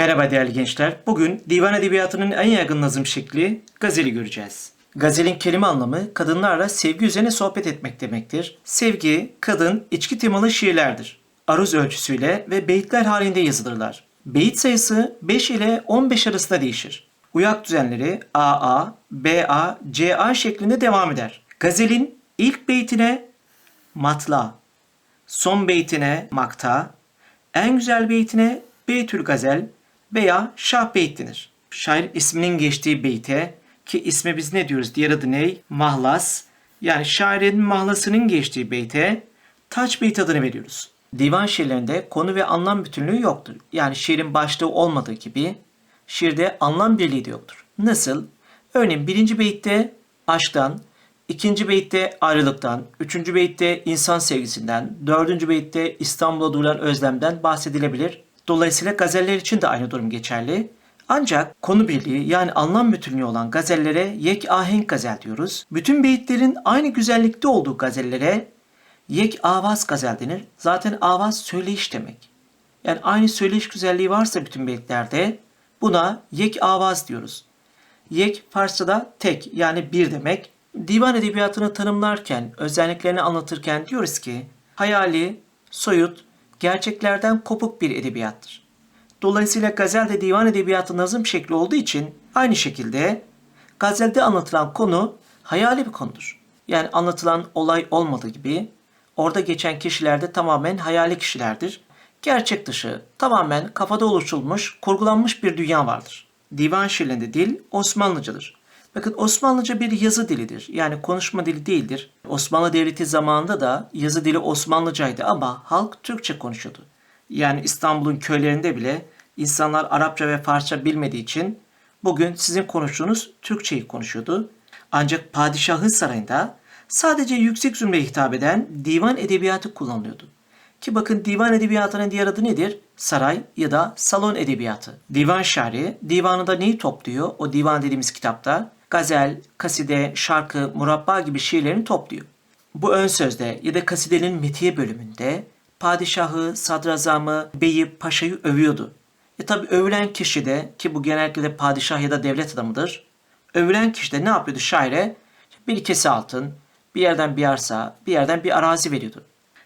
Merhaba değerli gençler. Bugün divan edebiyatının en yaygın nazım şekli gazeli göreceğiz. Gazelin kelime anlamı kadınlarla sevgi üzerine sohbet etmek demektir. Sevgi, kadın, içki temalı şiirlerdir. Aruz ölçüsüyle ve beyitler halinde yazılırlar. Beyit sayısı 5 ile 15 arasında değişir. Uyak düzenleri AA, BA, CA şeklinde devam eder. Gazelin ilk beytine matla, son beytine makta, en güzel beytine Beytül Gazel veya Şah Beyt denir. Şair isminin geçtiği beyte ki ismi biz ne diyoruz? Diğer adı ne? Mahlas. Yani şairin mahlasının geçtiği beyte taç beyt adını veriyoruz. Divan şiirlerinde konu ve anlam bütünlüğü yoktur. Yani şiirin başlığı olmadığı gibi şiirde anlam birliği de yoktur. Nasıl? Örneğin birinci beytte aşktan, ikinci beytte ayrılıktan, üçüncü beytte insan sevgisinden, dördüncü beytte İstanbul'a duyulan özlemden bahsedilebilir. Dolayısıyla gazeller için de aynı durum geçerli. Ancak konu birliği yani anlam bütünlüğü olan gazellere yek ahenk gazel diyoruz. Bütün beyitlerin aynı güzellikte olduğu gazellere yek avaz gazel denir. Zaten avaz söyleyiş demek. Yani aynı söyleyiş güzelliği varsa bütün beytlerde buna yek avaz diyoruz. Yek Farsça'da tek yani bir demek. Divan edebiyatını tanımlarken, özelliklerini anlatırken diyoruz ki hayali, soyut, gerçeklerden kopuk bir edebiyattır. Dolayısıyla gazel de divan edebiyatı nazım şekli olduğu için aynı şekilde gazelde anlatılan konu hayali bir konudur. Yani anlatılan olay olmadığı gibi orada geçen kişiler de tamamen hayali kişilerdir. Gerçek dışı tamamen kafada oluşturulmuş, kurgulanmış bir dünya vardır. Divan şiirlerinde dil Osmanlıcadır. Bakın Osmanlıca bir yazı dilidir. Yani konuşma dili değildir. Osmanlı Devleti zamanında da yazı dili Osmanlıcaydı ama halk Türkçe konuşuyordu. Yani İstanbul'un köylerinde bile insanlar Arapça ve Farsça bilmediği için bugün sizin konuştuğunuz Türkçeyi konuşuyordu. Ancak padişahın sarayında sadece yüksek zümreye hitap eden divan edebiyatı kullanılıyordu. Ki bakın divan edebiyatının diğer adı nedir? Saray ya da salon edebiyatı. Divan şairi divanında neyi topluyor? O divan dediğimiz kitapta gazel, kaside, şarkı, murabba gibi şiirlerini topluyor. Bu ön sözde ya da kasidenin metiye bölümünde padişahı, sadrazamı, beyi, paşayı övüyordu. E tabi övülen kişi de ki bu genellikle de padişah ya da devlet adamıdır. Övülen kişi de ne yapıyordu şaire? Bir kese altın, bir yerden bir arsa, bir yerden bir arazi veriyordu.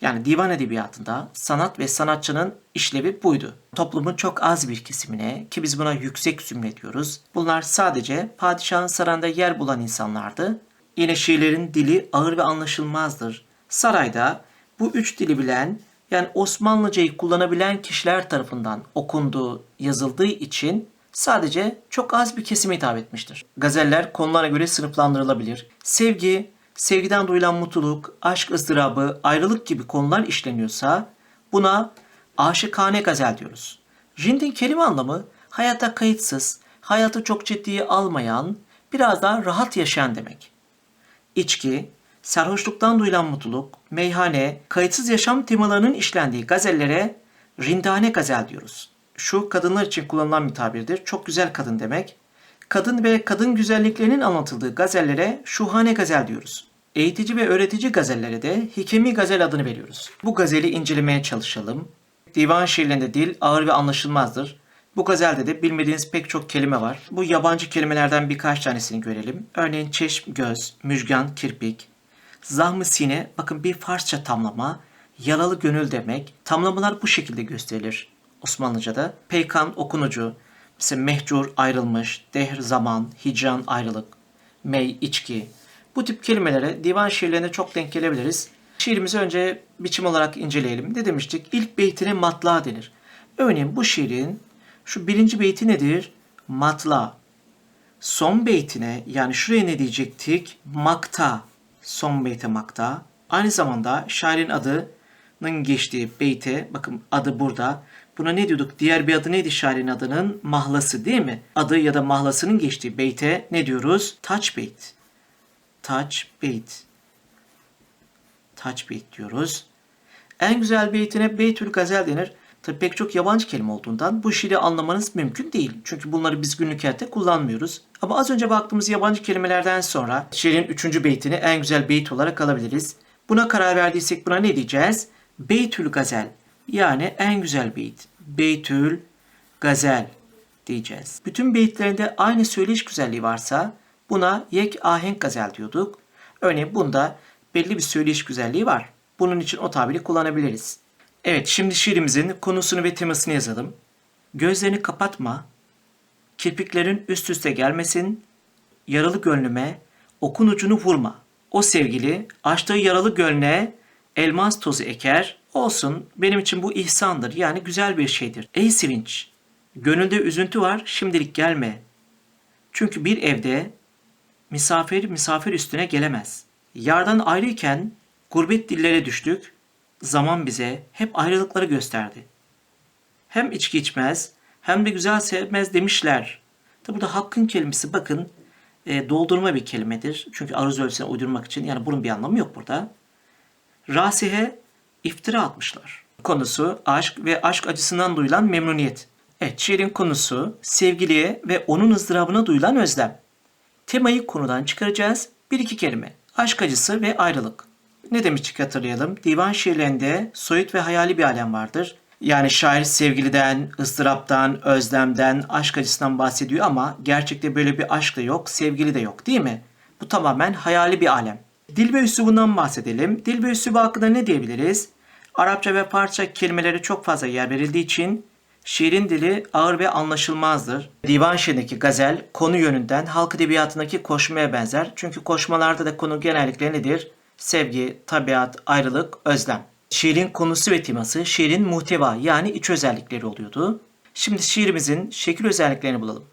Yani divan edebiyatında sanat ve sanatçının işlevi buydu. Toplumun çok az bir kesimine ki biz buna yüksek zümre diyoruz. Bunlar sadece padişahın sarayında yer bulan insanlardı. Yine şiirlerin dili ağır ve anlaşılmazdır. Sarayda bu üç dili bilen yani Osmanlıcayı kullanabilen kişiler tarafından okunduğu, yazıldığı için sadece çok az bir kesime hitap etmiştir. Gazeller konulara göre sınıflandırılabilir. Sevgi, sevgiden duyulan mutluluk, aşk ızdırabı, ayrılık gibi konular işleniyorsa buna aşıkane gazel diyoruz. Jind'in kelime anlamı hayata kayıtsız, hayatı çok ciddiye almayan, biraz daha rahat yaşayan demek. İçki, sarhoşluktan duyulan mutluluk, meyhane, kayıtsız yaşam temalarının işlendiği gazellere rindane gazel diyoruz. Şu kadınlar için kullanılan bir tabirdir. Çok güzel kadın demek. Kadın ve kadın güzelliklerinin anlatıldığı gazellere şuhane gazel diyoruz. Eğitici ve öğretici gazellere de hikemi gazel adını veriyoruz. Bu gazeli incelemeye çalışalım. Divan şiirlerinde dil ağır ve anlaşılmazdır. Bu gazelde de bilmediğiniz pek çok kelime var. Bu yabancı kelimelerden birkaç tanesini görelim. Örneğin çeşm, göz, müjgan, kirpik, zahmı sine, bakın bir Farsça tamlama, yaralı gönül demek. Tamlamalar bu şekilde gösterilir Osmanlıca'da. Peykan, okunucu, mesela mehcur, ayrılmış, dehr, zaman, hicran, ayrılık, mey, içki. Bu tip kelimelere divan şiirlerinde çok denk gelebiliriz. Şiirimizi önce biçim olarak inceleyelim. Ne demiştik? İlk beytine matla denir. Örneğin bu şiirin şu birinci beyti nedir? Matla. Son beytine yani şuraya ne diyecektik? Makta. Son beyte makta. Aynı zamanda şairin adının geçtiği beyte, bakın adı burada. Buna ne diyorduk? Diğer bir adı neydi şairin adının? Mahlası değil mi? Adı ya da mahlasının geçtiği beyte ne diyoruz? Touch beyt. Touch beyt. Touch beyt diyoruz. En güzel beytine Beytül Gazel denir. Tabii pek çok yabancı kelime olduğundan bu şiiri anlamanız mümkün değil. Çünkü bunları biz günlük hayatta kullanmıyoruz. Ama az önce baktığımız yabancı kelimelerden sonra şiirin üçüncü beytini en güzel beyt olarak alabiliriz. Buna karar verdiysek buna ne diyeceğiz? Beytül Gazel yani en güzel beyt. Beytül gazel diyeceğiz. Bütün beyitlerinde aynı söyleyiş güzelliği varsa buna yek ahenk gazel diyorduk. Örneğin bunda belli bir söyleyiş güzelliği var. Bunun için o tabiri kullanabiliriz. Evet şimdi şiirimizin konusunu ve temasını yazalım. Gözlerini kapatma, kirpiklerin üst üste gelmesin, yaralı gönlüme okun ucunu vurma. O sevgili açtığı yaralı gönlüne elmas tozu eker. Olsun benim için bu ihsandır yani güzel bir şeydir. Ey sevinç! Gönülde üzüntü var şimdilik gelme. Çünkü bir evde misafir misafir üstüne gelemez. Yardan ayrıyken gurbet dillere düştük. Zaman bize hep ayrılıkları gösterdi. Hem içki içmez hem de güzel sevmez demişler. Tabi burada hakkın kelimesi bakın e, doldurma bir kelimedir. Çünkü aruz ölçüsüne uydurmak için yani bunun bir anlamı yok burada. Rasihe iftira atmışlar. Konusu aşk ve aşk acısından duyulan memnuniyet. Evet şiirin konusu sevgiliye ve onun ızdırabına duyulan özlem. Temayı konudan çıkaracağız. Bir iki kelime. Aşk acısı ve ayrılık. Ne demiştik hatırlayalım. Divan şiirlerinde soyut ve hayali bir alem vardır. Yani şair sevgiliden, ızdıraptan, özlemden, aşk acısından bahsediyor ama gerçekte böyle bir aşk da yok, sevgili de yok değil mi? Bu tamamen hayali bir alem. Dil ve üslubundan bahsedelim. Dil ve üslubu hakkında ne diyebiliriz? Arapça ve Farsça kelimeleri çok fazla yer verildiği için şiirin dili ağır ve anlaşılmazdır. Divan şiirindeki gazel konu yönünden halk edebiyatındaki koşmaya benzer. Çünkü koşmalarda da konu genellikle nedir? Sevgi, tabiat, ayrılık, özlem. Şiirin konusu ve teması şiirin muhteva yani iç özellikleri oluyordu. Şimdi şiirimizin şekil özelliklerini bulalım.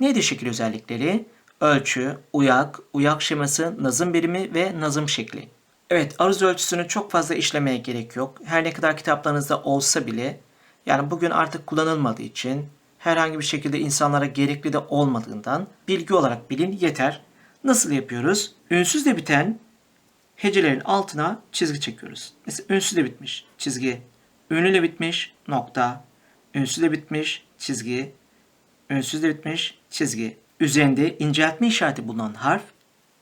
Neydi şekil özellikleri? Ölçü, uyak, uyak şeması, nazım birimi ve nazım şekli. Evet, aruz ölçüsünü çok fazla işlemeye gerek yok. Her ne kadar kitaplarınızda olsa bile yani bugün artık kullanılmadığı için herhangi bir şekilde insanlara gerekli de olmadığından bilgi olarak bilin yeter. Nasıl yapıyoruz? Ünsüzle biten hecelerin altına çizgi çekiyoruz. Mesela ünsüzle bitmiş çizgi, ünlüyle bitmiş nokta, ünsüzle bitmiş çizgi, ünsüzle bitmiş çizgi. Üzerinde inceltme işareti bulunan harf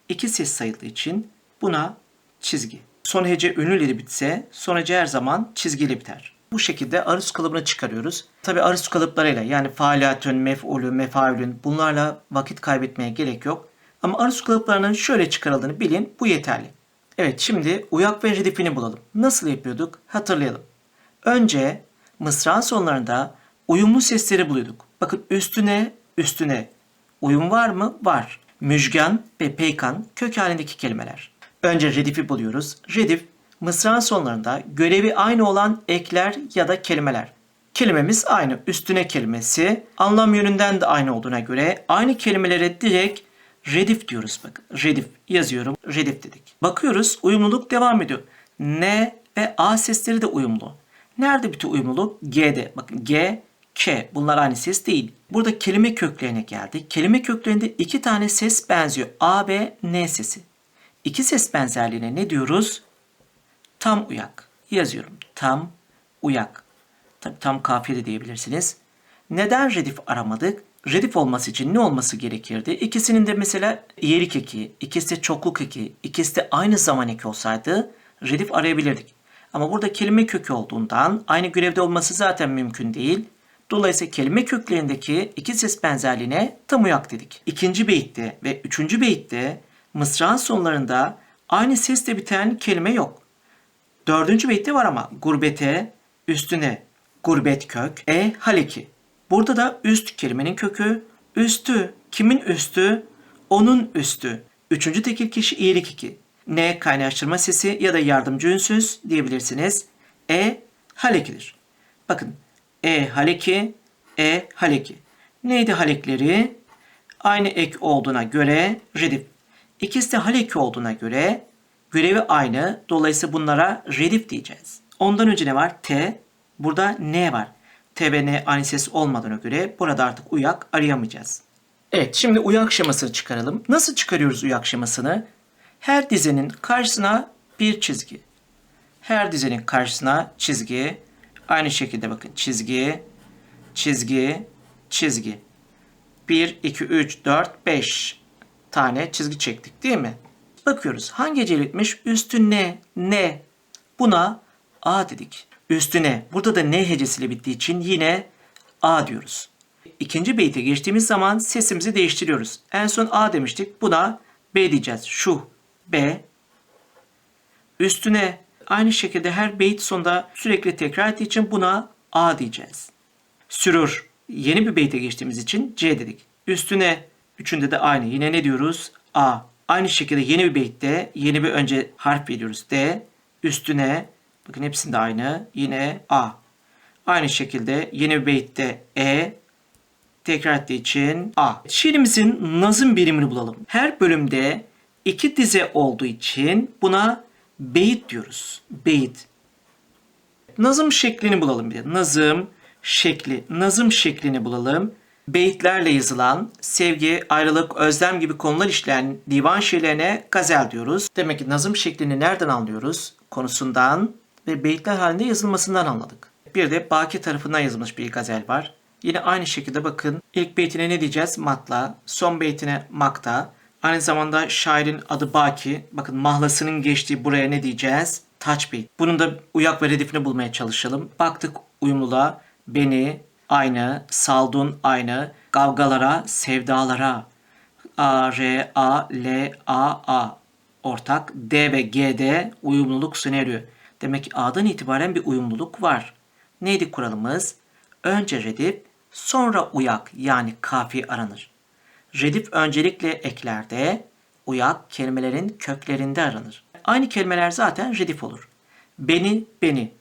iki ses sayıldığı için buna çizgi. Son hece ünlüyle bitse son hece her zaman çizgiyle biter. Bu şekilde aruz kalıbını çıkarıyoruz. Tabi aruz kalıplarıyla yani faaliatün, mef'ulü, mefaülün bunlarla vakit kaybetmeye gerek yok. Ama aruz kalıplarının şöyle çıkarıldığını bilin bu yeterli. Evet şimdi uyak ve redifini bulalım. Nasıl yapıyorduk? Hatırlayalım. Önce mısra sonlarında uyumlu sesleri buluyorduk. Bakın üstüne, üstüne. Uyum var mı? Var. Müjgan ve peykan kök halindeki kelimeler. Önce redifi buluyoruz. Redif mısra sonlarında görevi aynı olan ekler ya da kelimeler. Kelimemiz aynı. Üstüne kelimesi anlam yönünden de aynı olduğuna göre aynı kelimelere direkt redif diyoruz bakın. Redif yazıyorum. Redif dedik. Bakıyoruz uyumluluk devam ediyor. N ve A sesleri de uyumlu. Nerede bütün uyumluluk? G'de. Bakın G, K. Bunlar aynı ses değil. Burada kelime köklerine geldik. Kelime köklerinde iki tane ses benziyor. A ve N sesi. İki ses benzerliğine ne diyoruz? Tam uyak. Yazıyorum. Tam uyak. Tabii tam kafiye de diyebilirsiniz. Neden redif aramadık? Redif olması için ne olması gerekirdi? İkisinin de mesela iyelik eki, ikisi de çokluk eki, ikisi de aynı zaman eki olsaydı redif arayabilirdik. Ama burada kelime kökü olduğundan aynı görevde olması zaten mümkün değil. Dolayısıyla kelime köklerindeki iki ses benzerliğine tam uyak dedik. İkinci beyitte ve üçüncü beyitte mısrağın sonlarında aynı sesle biten kelime yok. Dördüncü beytte var ama gurbete, üstüne, gurbet kök, e haleki. Burada da üst kelimenin kökü, üstü, kimin üstü? Onun üstü. Üçüncü tekil kişi iyilik iki. Ne kaynaştırma sesi ya da yardımcı ünsüz diyebilirsiniz. E halekidir. Bakın e haleki, e haleki. Neydi halekleri? Aynı ek olduğuna göre redif. İkisi de haleki olduğuna göre görevi aynı. Dolayısıyla bunlara redif diyeceğiz. Ondan önce ne var? T. Burada N var. T ve N aynı ses olmadığına göre burada artık uyak arayamayacağız. Evet şimdi uyak şemasını çıkaralım. Nasıl çıkarıyoruz uyak şemasını? Her dizenin karşısına bir çizgi. Her dizenin karşısına çizgi. Aynı şekilde bakın çizgi, çizgi, çizgi. 1, 2, 3, 4, 5 tane çizgi çektik değil mi? Bakıyoruz hangi hece bitmiş? Üstü ne? Ne? Buna A dedik. Üstüne. Burada da ne hecesiyle bittiği için yine A diyoruz. ikinci beyte geçtiğimiz zaman sesimizi değiştiriyoruz. En son A demiştik. Buna B diyeceğiz. Şu B. Üstüne aynı şekilde her beyt sonunda sürekli tekrar ettiği için buna A diyeceğiz. Sürür. Yeni bir beyte geçtiğimiz için C dedik. Üstüne üçünde de aynı. Yine ne diyoruz? A. Aynı şekilde yeni bir beytte yeni bir önce harf veriyoruz. D. Üstüne bakın hepsinde aynı. Yine A. Aynı şekilde yeni bir beytte E. Tekrar ettiği için A. Şiirimizin nazım birimini bulalım. Her bölümde iki dize olduğu için buna beyit diyoruz. Beyit. Nazım şeklini bulalım bir de. Nazım şekli. Nazım şeklini bulalım. Beyitlerle yazılan, sevgi, ayrılık, özlem gibi konular işleyen divan şiirlerine gazel diyoruz. Demek ki nazım şeklini nereden anlıyoruz? Konusundan ve beyitler halinde yazılmasından anladık. Bir de Baki tarafından yazılmış bir gazel var. Yine aynı şekilde bakın ilk beytine ne diyeceğiz? Matla. Son beytine makta. Aynı zamanda şairin adı Baki. Bakın mahlasının geçtiği buraya ne diyeceğiz? Taç beyt. Bunun da uyak ve redifini bulmaya çalışalım. Baktık uyumluluğa. Beni, aynı, saldun aynı, kavgalara, sevdalara. A, R, A, L, A, A. Ortak. D ve G'de uyumluluk sınırı. Demek ki A'dan itibaren bir uyumluluk var. Neydi kuralımız? Önce redif, sonra uyak yani kafi aranır. Redif öncelikle eklerde, uyak kelimelerin köklerinde aranır. Aynı kelimeler zaten redif olur. Beni, beni.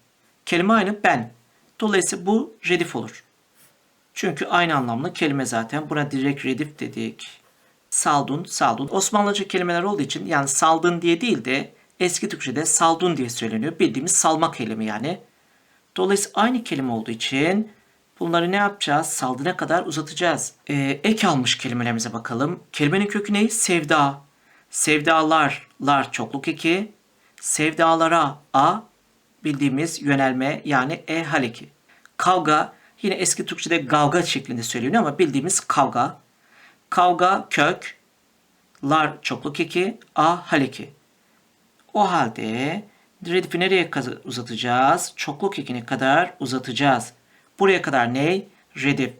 Kelime aynı ben. Dolayısıyla bu redif olur. Çünkü aynı anlamlı kelime zaten. Buna direkt redif dedik. Saldun, saldun. Osmanlıca kelimeler olduğu için yani saldın diye değil de eski Türkçe'de saldun diye söyleniyor. Bildiğimiz salmak eylemi yani. Dolayısıyla aynı kelime olduğu için bunları ne yapacağız? Saldına kadar uzatacağız. Ee, ek almış kelimelerimize bakalım. Kelimenin kökü ne? Sevda. Sevdalar, lar çokluk eki. Sevdalara a bildiğimiz yönelme yani e hal eki. Kavga yine eski Türkçe'de kavga şeklinde söyleniyor ama bildiğimiz kavga. Kavga kök, lar çokluk eki, a hal eki. O halde redifi nereye uzatacağız? Çokluk ekine kadar uzatacağız. Buraya kadar ne? Redif.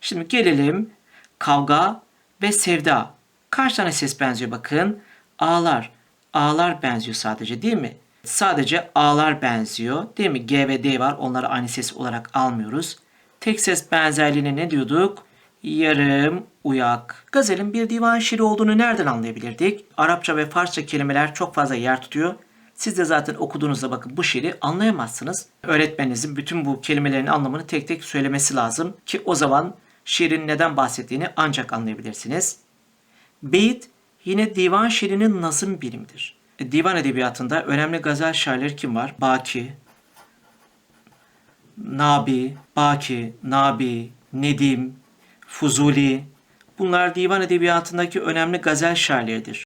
Şimdi gelelim kavga ve sevda. Kaç tane ses benziyor bakın. A'lar. A'lar benziyor sadece değil mi? Sadece A'lar benziyor. Değil mi? G ve D var. Onları aynı ses olarak almıyoruz. Tek ses benzerliğine ne diyorduk? Yarım, uyak. Gazelin bir divan şiiri olduğunu nereden anlayabilirdik? Arapça ve Farsça kelimeler çok fazla yer tutuyor. Siz de zaten okuduğunuzda bakın bu şiiri anlayamazsınız. Öğretmeninizin bütün bu kelimelerin anlamını tek tek söylemesi lazım ki o zaman şiirin neden bahsettiğini ancak anlayabilirsiniz. Beyit yine divan şiirinin nazım birimidir. E, Divan edebiyatında önemli gazel şairleri kim var? Baki, Nabi, Baki, Nabi, Nedim, Fuzuli. Bunlar divan edebiyatındaki önemli gazel şairleridir.